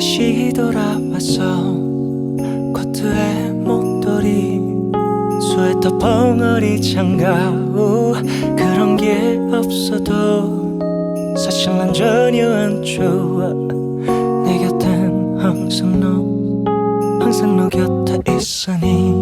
다시 돌아왔어 코트에 목도리 스웨터 벙어리 장갑. 그런 게 없어도 사실 난 전혀 안 좋아. 내 곁엔 항상 너 항상 너 곁에 있으니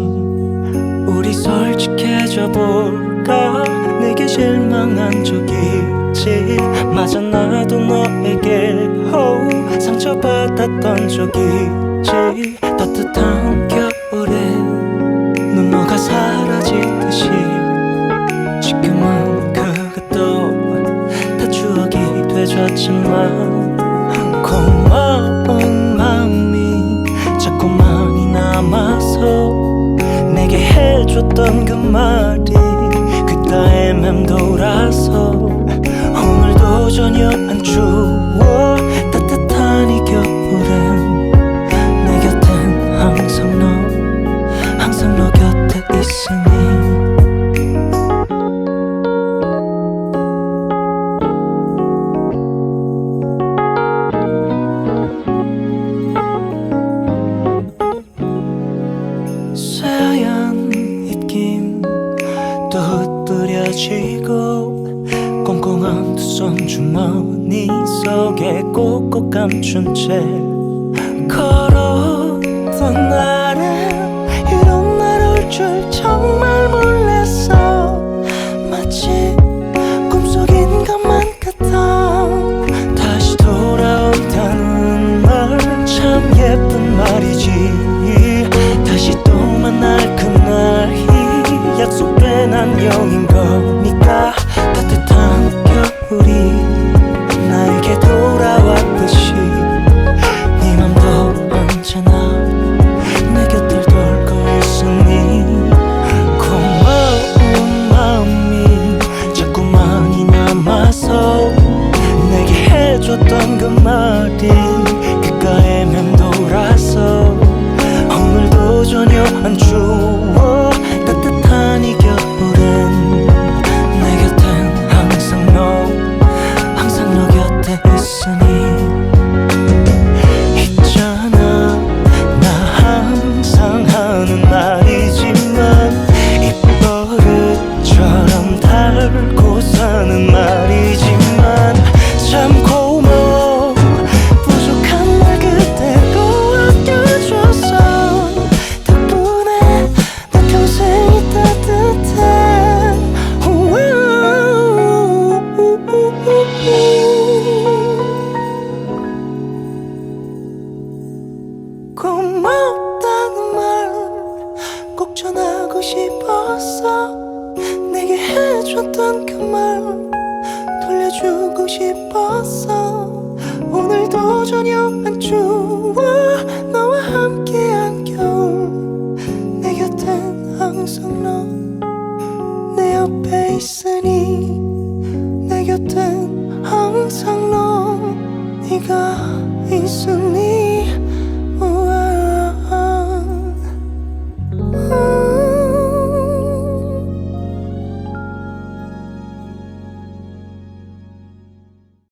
우리 솔직해져 볼까? 내게 실망한 적 있지? 맞아 나도 너에게 호 상처받았던 적 있지 따뜻한 겨울에 눈너가 사라지듯이 지금은 그것도 다 추억이 되졌지만 고마운 마음이 자꾸만이 남아서 내게 해줬던 그 말이 그따에 맴돌아서 오늘도 전혀 안 따뜻한 이 겨울엔 내 곁엔 항상 너 항상 너 곁에 있으니. 새하얀 입김 또 흩뿌려지고 꽁꽁한 두손 주머 니 속에 꼭꼭 감춘 채 걸었던 날에 이런 날 올 줄 정말 몰랐어. 마치 꿈속인 것만 같아. 다시 돌아온다는 말 참 예쁜 말이지. 다시 또 만날 그날이 약속된 안녕인 거 해 전하고 싶었어 내게 해줬던 그 말 돌려주고 싶었어 오늘도 전혀 안 추워 너와 함께한 겨울 내 곁엔 항상 너내 옆에 있으니 내 곁엔 항상 너 네가 있으니